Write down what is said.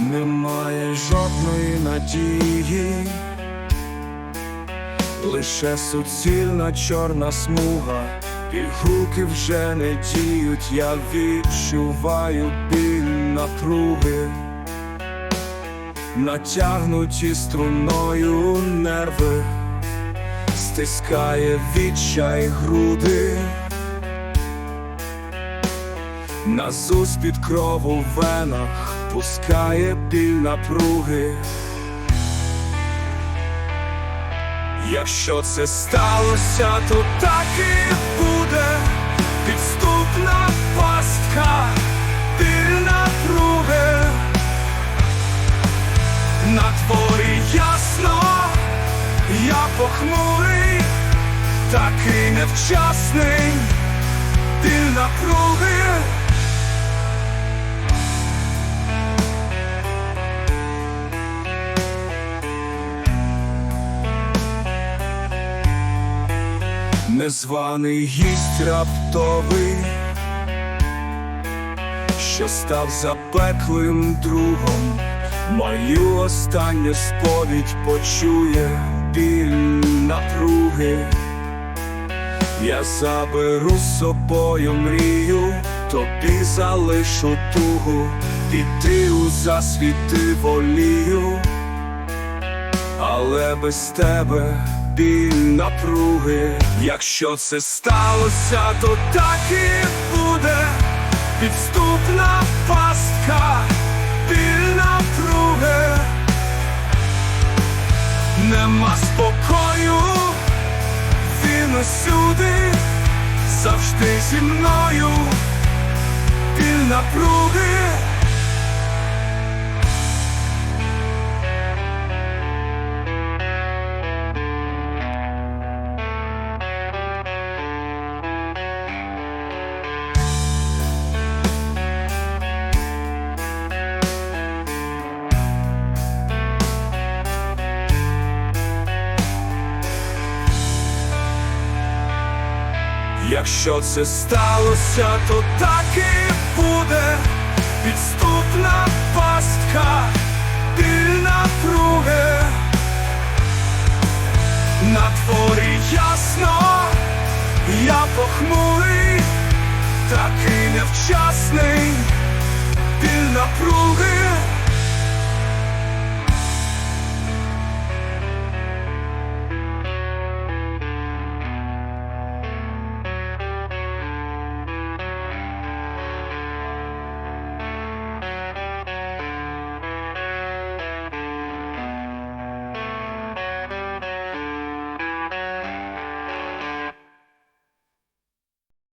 Немає жодної надії, лише суцільна чорна смуга, пігулки вже не діють, я відчуваю біль напруги, натягнуті струною нерви, стискає відчай груди. Назус під кров у венах пускає біль напруги. Якщо це сталося, то так і буде підступна пастка, біль напруги. На дворі ясно, я похмурий, такий невчасний, біль напруги. Незваний гість раптовий, що став запеклим другом, мою останню сповідь почує біль напруги. Я заберу з собою мрію, тобі залишу тугу, піти у засвіти волію, але без тебе біль напруги. Якщо це сталося, то так і буде підступна пастка, біль напруги. Нема спокою, він усюди, завжди зі мною, біль напруги. Якщо це сталося, то так і буде підступна пастка, біль напруги. На дворі ясно, я похмурий, такий невчасний, біль напруги.